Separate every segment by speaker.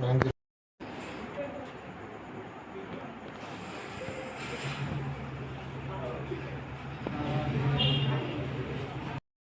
Speaker 1: Sir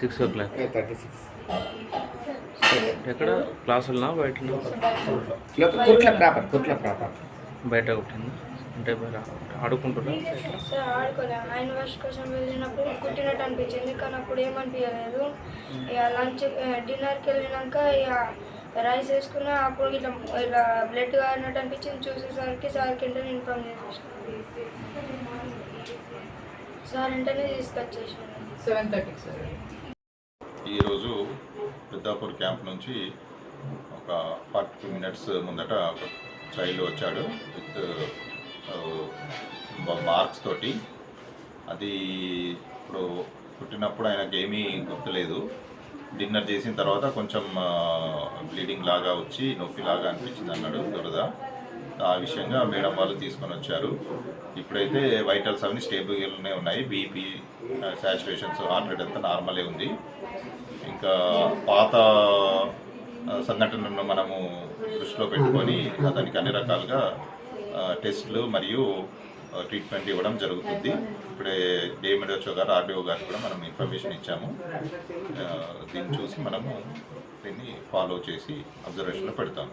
Speaker 2: six o'clock.
Speaker 3: Thirty six
Speaker 2: ఎక్కడ? క్లాసులనా? బయట
Speaker 3: కుట్ల ప్రాపర్ కుట్ల ప్రాపర్.
Speaker 2: బయట కొట్టింది? అంటే బయట ఆడుకుంటున్నా
Speaker 4: సార్ ఆడుకోలే. హ్యాండ్ వాష్ కోసం వెళ్ళినప్పుడు కుట్టినట్టు అనిపించింది కానీ అప్పుడు ఏమనిపించలేదు ఇక లంచ్ డిన్నర్కి వెళ్ళినాక ఇక రైస్ వేసుకున్నా అప్పుడు ఇట్లా ఇలా బ్లడ్ కారినట్టు అనిపించింది చూసేసరికి సార్కి వెంటనే ఇన్ఫామ్ చేసేసాను. సార్ వెంటనే తీసుకొచ్చేసాను.
Speaker 1: సెవెన్ థర్టీకి సార్.
Speaker 5: ఈరోజు పెద్దాపూర్ క్యాంప్ నుంచి ఒక ఫార్టీ టూ మినిట్స్ ముందట ఒక చైల్డ్ వచ్చాడు విత్ మార్క్స్ తోటి. అది ఇప్పుడు పుట్టినప్పుడు ఆయనకి ఏమీ గుర్తులేదు. డిన్నర్ చేసిన తర్వాత కొంచెం బ్లీడింగ్ లాగా వచ్చి నొప్పి లాగా అనిపించింది అన్నాడు దురద. ఆ విషయంగా మేడం వాళ్ళు తీసుకొని వచ్చారు. ఇప్పుడైతే వైటల్స్ అవన్నీ స్టేబుల్గానే ఉన్నాయి. బీపీ సాచురేషన్స్ హార్ట్ రేట్ అంతా నార్మలే ఉంది. ఇంకా పాత సంఘటనను సంఘటనలను మనము దృష్టిలో పెట్టుకొని అతనికి అన్ని రకాలుగా టెస్ట్లు టెస్టులు మరియు ట్రీట్మెంట్ ఇవ్వడం జరుగుతుంది. ఇప్పుడే డిఎండిఓ గారు ఆర్డీఓ గారికి కూడా మనం ఇన్ఫర్మేషన్ ఇచ్చాము. దీన్ని చూసి మనము దీన్ని ఫాలో చేసి అబ్జర్వేషన్లో పెడతాము.